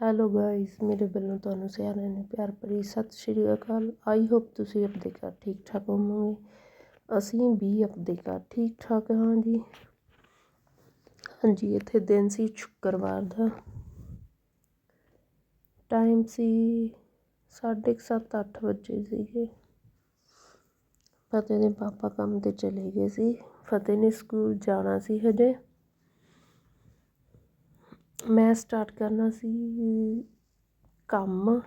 Hello guys ਮੇਰੇ ਵੱਲੋਂ ਤੁਹਾਨੂੰ ਸਾਰਿਆਂ ਨੂੰ ਪਿਆਰ ਭਰੀ ਸਤਿ ਸ਼੍ਰੀ ਅਕਾਲ। ਆਈ ਹੋਪ ਤੁਸੀਂ ਆਪਣੇ ਘਰ ਠੀਕ ਠਾਕ ਹੋਵੋਗੇ। ਅਸੀਂ ਵੀ ਆਪਣੇ ਘਰ ਠੀਕ ਠਾਕ ਹਾਂ ਜੀ। ਹਾਂਜੀ, ਇੱਥੇ ਦਿਨ ਸੀ ਸ਼ੁੱਕਰਵਾਰ ਦਾ। ਟਾਈਮ ਸੀ ਸਾਢੇ ਕੁ ਸੱਤ, ਅੱਠ ਵਜੇ ਸੀਗੇ। ਫਤਿਹ ਦੇ ਪਾਪਾ ਕੰਮ ਤੇ ਚਲੇ ਗਏ ਸੀ। ਫਤਿਹ ਨੇ ਸਕੂਲ ਜਾਣਾ ਸੀ ਹਜੇ। ਮੈਂ ਸਟਾਰਟ ਕਰਨਾ ਸੀ ਕੰਮ।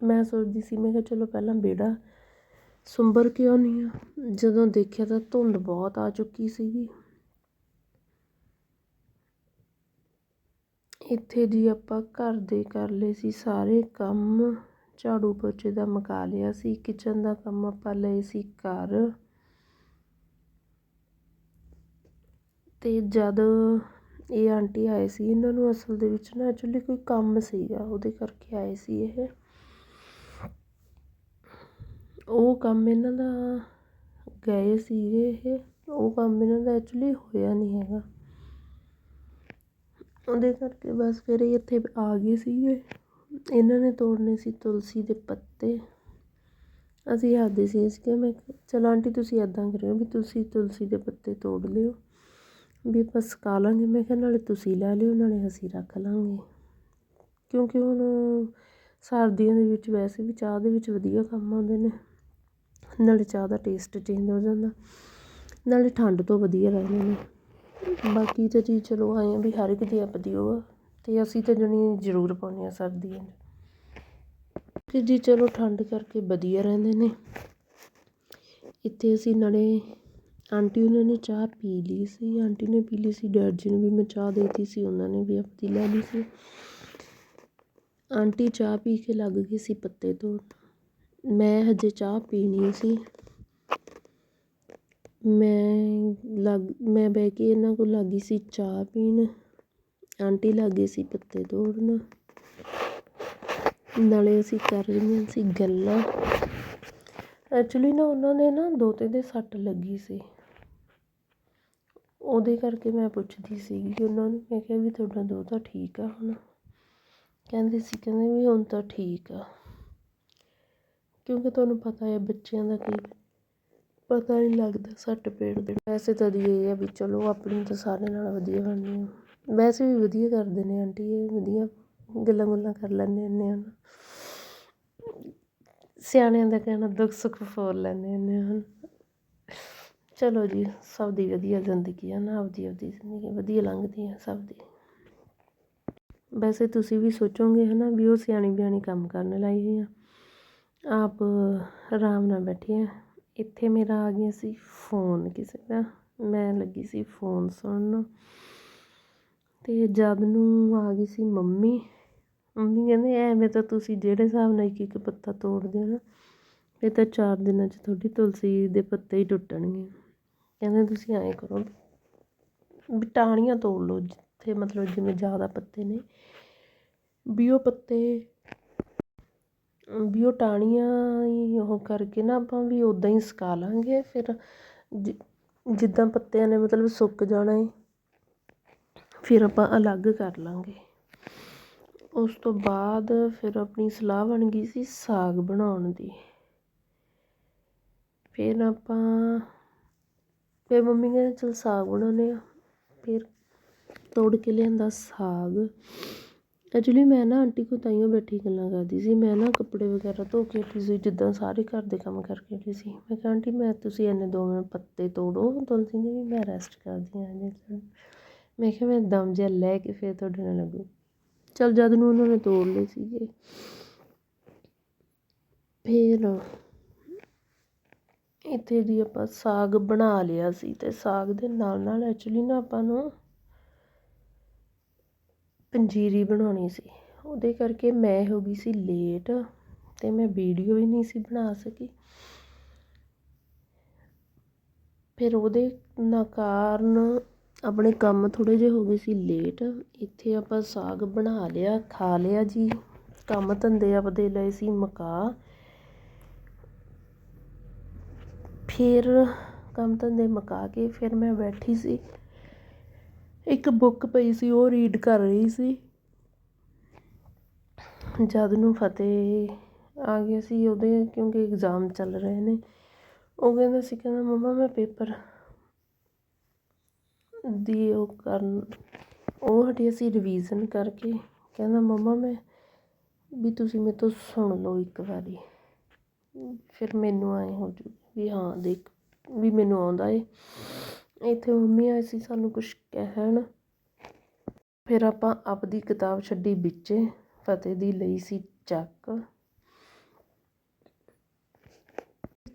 ਮੈਂ ਸੋਚਦੀ ਸੀ, ਮੈਂ ਕਿਹਾ ਚਲੋ ਪਹਿਲਾਂ ਵਿਹੜਾ ਸੁੰਬਰ ਕੇ ਆਉਂਦੀ ਹਾਂ ਜਦੋਂ ਦੇਖਿਆ ਤਾਂ ਧੁੰਦ ਬਹੁਤ ਆ ਚੁੱਕੀ ਸੀਗੀ। ਇੱਥੇ ਜੀ ਆਪਾਂ ਘਰ ਦੇ ਕਰ ਲਏ ਸੀ ਸਾਰੇ ਕੰਮ। ਝਾੜੂ ਪੋਚੇ ਦਾ ਮੁਕਾ ਲਿਆ ਸੀ ਕਿਚਨ ਦਾ ਕੰਮ ਆਪਾਂ ਲਏ ਸੀ ਕਰ ਤੇ ਜਦ ਇਹ ਆਂਟੀ ਆਏ ਸੀ, ਇਹਨਾਂ ਨੂੰ ਅਸਲ ਦੇ ਵਿੱਚ ਨਾ ਐਕਚੁਅਲੀ ਕੋਈ ਕੰਮ ਸੀਗਾ, ਉਹਦੇ ਕਰਕੇ ਆਏ ਸੀ ਇਹ। ਉਹ ਕੰਮ ਇਹਨਾਂ ਦਾ ਗਏ ਸੀਗੇ ਇਹ, ਉਹ ਕੰਮ ਇਹਨਾਂ ਦਾ ਐਕਚੁਅਲੀ ਹੋਇਆ ਨਹੀਂ ਹੈਗਾ। ਉਹਦੇ ਕਰਕੇ ਬਸ ਫਿਰ ਇਹ ਇੱਥੇ ਆ ਗਏ ਸੀਗੇ। ਇਹਨਾਂ ਨੇ ਤੋੜਨੇ ਸੀ ਤੁਲਸੀ ਦੇ ਪੱਤੇ। ਅਸੀਂ ਆਖਦੇ ਸੀ ਇਸ ਕਿ ਮੈਂ ਚਲ ਆਂਟੀ ਤੁਸੀਂ ਐਦਾਂ ਕਰਿਓ ਵੀ ਤੁਸੀਂ ਤੁਲਸੀ ਦੇ ਪੱਤੇ ਤੋੜ ਲਿਓ। ਵੀ ਆਪਾਂ ਸੁਕਾ ਲਾਂਗੇ। ਮੈਂ ਕਿਹਾ ਨਾਲੇ ਤੁਸੀਂ ਲੈ ਲਿਓ, ਨਾਲੇ ਅਸੀਂ ਰੱਖ ਲਾਂਗੇ। ਕਿਉਂਕਿ ਹੁਣ ਸਰਦੀਆਂ ਦੇ ਵਿੱਚ ਵੈਸੇ ਵੀ ਚਾਹ ਦੇ ਵਿੱਚ ਵਧੀਆ ਕੰਮ ਆਉਂਦੇ ਨੇ। ਨਾਲੇ ਚਾਹ ਦਾ ਟੇਸਟ ਚੇਂਜ ਹੋ ਜਾਂਦਾ। ਨਾਲੇ ਠੰਡ ਤੋਂ ਵਧੀਆ ਰਹਿੰਦੇ ਨੇ। ਬਾਕੀ ਤਾਂ ਜੀ ਚਲੋ ਆਏ ਆ ਵੀ ਹਰ ਇੱਕ ਦੀ ਆਪਦੀ ਉਹ ਆ। ਅਤੇ ਅਸੀਂ ਤਾਂ ਜਣੀ ਜ਼ਰੂਰ ਪਾਉਂਦੇ ਹਾਂ ਸਰਦੀਆਂ 'ਚ। ਕਿ ਜੀ ਚਲੋ ਠੰਡ ਕਰਕੇ ਵਧੀਆ ਰਹਿੰਦੇ ਨੇ। ਇੱਥੇ ਅਸੀਂ ਨਾਲੇ ਆਂਟੀ ਉਹਨਾਂ ਨੇ ਚਾਹ ਪੀ ਲਈ ਸੀ, ਆਂਟੀ ਨੇ ਪੀ ਲਈ ਸੀ, ਡੈਡ ਜੀ ਨੂੰ ਵੀ ਮੈਂ ਚਾਹ ਦੇਤੀ ਸੀ, ਉਹਨਾਂ ਨੇ ਵੀ ਆਪਦੀ ਲੈ ਲਈ ਸੀ। ਆਂਟੀ ਚਾਹ ਪੀ ਕੇ ਲੱਗ ਗਈ ਸੀ ਪੱਤੇ ਤੋੜਨ ਮੈਂ ਹਜੇ ਚਾਹ ਪੀਣੀ ਸੀ। ਮੈਂ ਲੱਗ, ਮੈਂ ਬਹਿ ਕੇ ਇਹਨਾਂ ਕੋਲ ਲੱਗੀ ਸੀ ਚਾਹ ਪੀਣ। ਆਂਟੀ ਲੱਗੇ ਸੀ ਪੱਤੇ ਤੋੜਨ ਨਾਲੇ ਅਸੀਂ ਕਰ ਰਹੀਆਂ ਸੀ ਗੱਲਾਂ। ਐਕਚੁਅਲੀ ਨਾ ਉਹਨਾਂ ਨੇ ਨਾ ਦੋਤੇ ਦੇ ਸੱਟ ਲੱਗੀ ਸੀ। ਉਹਦੇ ਕਰਕੇ ਮੈਂ ਪੁੱਛਦੀ ਸੀਗੀ ਉਹਨਾਂ ਨੂੰ, ਮੈਂ ਕਿਹਾ ਵੀ ਤੁਹਾਡਾ ਦੋਤਾ ਠੀਕ ਆ ਹੁਣ। ਕਹਿੰਦੇ ਸੀ, ਕਹਿੰਦੇ ਵੀ ਹੁਣ ਤਾਂ ਠੀਕ ਆ। ਕਿਉਂਕਿ ਤੁਹਾਨੂੰ ਪਤਾ ਹੈ ਬੱਚਿਆਂ ਦਾ ਕੀ, ਪਤਾ ਨਹੀਂ ਲੱਗਦਾ ਸੱਟ ਪੇੜ ਦੇ। ਵੈਸੇ ਤਾਂ ਦੀ ਇਹ ਆ ਵੀ ਚਲੋ ਆਪਣੀ ਤਾਂ ਸਾਰਿਆਂ ਨਾਲ ਵਧੀਆ ਬਣਨੀ ਆ। ਵੈਸੇ ਵੀ ਵਧੀਆ ਕਰਦੇ ਨੇ ਆਂਟੀ, ਇਹ ਵਧੀਆ ਗੱਲਾਂ ਗੁੱਲਾਂ ਕਰ ਲੈਂਦੇ ਹੁੰਦੇ ਹਨ ਸਿਆਣਿਆਂ ਦਾ ਕਹਿਣਾ ਦੁੱਖ ਸੁੱਖ ਫੋਰ ਲੈਂਦੇ ਹੁੰਦੇ ਹਨ ਚਲੋ ਜੀ, ਸਭ ਦੀ ਵਧੀਆ ਜ਼ਿੰਦਗੀ ਹੈ ਨਾ, ਆਪਦੀ ਆਪਦੀ ਜ਼ਿੰਦਗੀ ਵਧੀਆ ਲੰਘਦੀ ਹੈ ਸਭ ਦੀ। ਵੈਸੇ ਤੁਸੀਂ ਵੀ ਸੋਚੋਗੇ ਹੈ ਨਾ ਵੀ ਉਹ ਸਿਆਣੀ ਬਿਆਣੀ ਕੰਮ ਕਰਨ ਲਈ ਹੋਈ ਆ। ਆਪ ਆਰਾਮ ਨਾਲ ਬੈਠੇ ਆ। ਇੱਥੇ ਮੇਰਾ ਆ ਗਿਆ ਸੀ ਫੋਨ ਕਿਸੇ ਦਾ। ਮੈਂ ਲੱਗੀ ਸੀ ਫੋਨ ਸੁਣਨ। ਤੇ ਜਦ ਨੂੰ ਆ ਗਈ ਸੀ ਮੰਮੀ ਮੰਮੀ ਕਹਿੰਦੇ, ਐਵੇਂ ਤਾਂ ਤੁਸੀਂ ਜਿਹੜੇ ਹਿਸਾਬ ਨਾਲ ਇੱਕ ਇੱਕ ਪੱਤਾ ਤੋੜਦੇ ਹੋ ਨਾ, ਇਹ ਤਾਂ ਚਾਰ ਦਿਨਾਂ 'ਚ ਤੁਹਾਡੀ ਤੁਲਸੀ ਦੇ ਪੱਤੇ ਹੀ ਟੁੱਟਣਗੇ। ਕਹਿੰਦੇ ਤੁਸੀਂ ਐਂ ਕਰੋ ਵੀ ਟਾਹਣੀਆਂ ਤੋੜ ਲਓ ਜਿੱਥੇ ਮਤਲਬ ਜਿਵੇਂ ਜ਼ਿਆਦਾ ਪੱਤੇ ਨੇ, ਵੀ ਉਹ ਪੱਤੇ, ਵੀ ਉਹ ਟਾਹਣੀਆਂ ਹੀ ਉਹ ਕਰਕੇ ਨਾ ਆਪਾਂ ਵੀ ਉੱਦਾਂ ਹੀ ਸੁਕਾ ਲਾਂਗੇ, ਫਿਰ ਜਿੱਦਾਂ ਪੱਤਿਆਂ ਨੇ ਮਤਲਬ ਸੁੱਕ ਜਾਣਾ ਹੈ ਫਿਰ ਆਪਾਂ ਅਲੱਗ ਕਰ ਲਾਂਗੇ। ਉਸ ਤੋਂ ਬਾਅਦ ਫਿਰ ਆਪਣੀ ਸਲਾਹ ਬਣ ਗਈ ਸੀ ਸਾਗ ਬਣਾਉਣ ਦੀ। ਫਿਰ ਆਪਾਂ ਫਿਰ ਮੰਮੀ ਕਹਿੰਦੇ ਚਲ ਸਾਗ ਬਣਾਉਂਦੇ ਹਾਂ। ਫਿਰ ਤੋੜ ਕੇ ਲਿਆਂਦਾ ਸਾਗ। ਐਕਚੁਲੀ ਮੈਂ ਨਾ ਆਂਟੀ ਕੋਲ ਤਾਈਓ ਬੈਠੀ ਗੱਲਾਂ ਕਰਦੀ ਸੀ। ਮੈਂ ਨਾ ਕੱਪੜੇ ਵਗੈਰਾ ਧੋ ਕੇ ਹਟੀ ਸੀ, ਜਿੱਦਾਂ ਸਾਰੇ ਘਰ ਦੇ ਕੰਮ ਕਰਕੇ ਹਟੀ ਸੀ। ਮੈਂ ਕਿਹਾ, ਆਂਟੀ, ਮੈਂ ਤੁਸੀਂ ਇੰਨੇ ਦੋ ਮਿੰਟ ਪੱਤੇ ਤੋੜੋ ਤੁਲਸੀ ਦੇ ਵੀ ਮੈਂ ਰੈਸਟ ਕਰਦੀ ਹਾਂ ਜੀ ਮੈਂ ਕਿਹਾ, ਮੈਂ ਦਮ ਜਿਹਾ ਲੈ ਕੇ ਫਿਰ ਤੁਹਾਡੇ ਨਾਲ ਲੱਗੂ। ਚਲ ਜਦ ਨੂੰ ਉਹਨਾਂ ਨੇ ਤੋੜ ਲਏ ਸੀਗੇ। ਫਿਰ ਇੱਥੇ ਜੀ ਆਪਾਂ ਸਾਗ ਬਣਾ ਲਿਆ ਸੀ ਅਤੇ ਸਾਗ ਦੇ ਨਾਲ ਨਾਲ ਐਕਚੁਲੀ ਨਾ ਆਪਾਂ ਨੂੰ ਪੰਜੀਰੀ ਬਣਾਉਣੀ ਸੀ। ਉਹਦੇ ਕਰਕੇ ਮੈਂ ਹੋ ਗਈ ਸੀ ਲੇਟ ਅਤੇ ਮੈਂ ਵੀਡੀਓ ਵੀ ਨਹੀਂ ਸੀ ਬਣਾ ਸਕੀ। ਫਿਰ ਉਹਦੇ ਨਾ ਕਾਰਨ ਆਪਣੇ ਕੰਮ ਥੋੜ੍ਹੇ ਜਿਹੇ ਹੋ ਗਏ ਸੀ ਲੇਟ ਇੱਥੇ ਆਪਾਂ ਸਾਗ ਬਣਾ ਲਿਆ, ਖਾ ਲਿਆ ਜੀ। ਕੰਮ ਧੰਦੇ ਆਪਦੇ ਲਏ ਸੀ ਮਕਾ। ਫਿਰ ਕੰਮ ਧੰਦੇ ਮੁਕਾ ਕੇ ਫਿਰ ਮੈਂ ਬੈਠੀ ਸੀ। ਇੱਕ ਬੁੱਕ ਪਈ ਸੀ, ਉਹ ਰੀਡ ਕਰ ਰਹੀ ਸੀ। ਜਦ ਨੂੰ ਫਤਿਹ ਆ ਗਿਆ ਸੀ ਉਹਦੇ, ਕਿਉਂਕਿ ਇਗਜ਼ਾਮ ਚੱਲ ਰਹੇ ਨੇ। ਉਹ ਕਹਿੰਦਾ ਸੀ, ਕਹਿੰਦਾ ਮੰਮਾ ਮੈਂ ਪੇਪਰ ਦੀ ਉਹ ਕਰਨ, ਉਹ ਹਟੇ ਅਸੀਂ ਰਿਵੀਜ਼ਨ ਕਰਕੇ। ਕਹਿੰਦਾ ਮੰਮਾ ਮੈਂ, ਵੀ ਤੁਸੀਂ ਮੇਰੇ ਤੋਂ ਸੁਣ ਲਓ ਇੱਕ ਵਾਰੀ। ਫਿਰ ਮੈਨੂੰ ਆਏ ਹੋ ਜੂ। ਵੀ ਹਾਂ, ਦੇਖ, ਵੀ ਮੈਨੂੰ ਆਉਂਦਾ ਏ। ਇੱਥੇ ਮੰਮੀ ਆਏ ਸੀ, ਸਾਨੂੰ ਕੁਝ ਕਹਿਣ। ਫਿਰ ਆਪਾਂ ਆਪਦੀ ਕਿਤਾਬ ਛੱਡੀ ਵਿੱਚੇ, ਫਤਿਹ ਦੀ ਲਈ ਸੀ ਚੱਕ।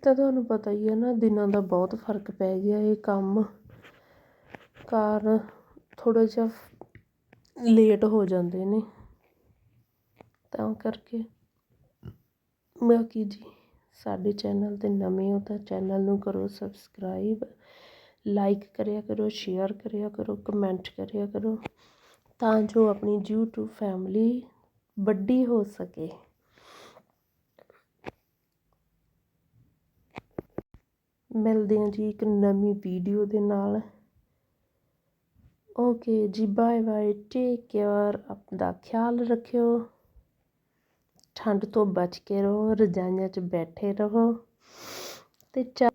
ਤਾਂ ਤੁਹਾਨੂੰ ਪਤਾ ਹੀ ਹੈ ਨਾ, ਦਿਨਾਂ ਦਾ ਬਹੁਤ ਫ਼ਰਕ ਪੈ ਗਿਆ ਇਹ ਕੰਮ। ਕਾਰਨ ਥੋੜਾ ਜਿਹਾ ਲੇਟ ਹੋ ਜਾਂਦੇ ਨੇ। ਤਾਂ ਕਰਕੇ, ਬਾਕੀ ਜੀ। ਸਾਡੇ ਚੈਨਲ ਤੇ ਨਵੇਂ ਹੋ ਤਾਂ ਚੈਨਲ ਨੂੰ ਕਰੋ ਸਬਸਕ੍ਰਾਈਬ, ਲਾਈਕ ਕਰਿਆ ਕਰੋ, ਸ਼ੇਅਰ ਕਰਿਆ ਕਰੋ, ਕਮੈਂਟ ਕਰਿਆ ਕਰੋ ਤਾਂ ਜੋ ਆਪਣੀ YouTube ਫੈਮਿਲੀ ਵੱਡੀ ਹੋ ਸਕੇ। ਮਿਲਦੇ ਹਾਂ ਜੀ ਇੱਕ ਨਵੀਂ ਵੀਡੀਓ ਦੇ ਨਾਲ। ਓਕੇ ਜੀ ਬਾਏ ਬਾਏ ਟੇਕ ਕੇਅਰ ਆਪਦਾ ਖਿਆਲ ਰੱਖਿਓ। ਠੰਡ ਤੋਂ ਬਚ ਕੇ ਰਹੋ ਰਜਾਈਆਂ 'ਚ ਬੈਠੇ ਰਹੋ ਤੇ ਚਾ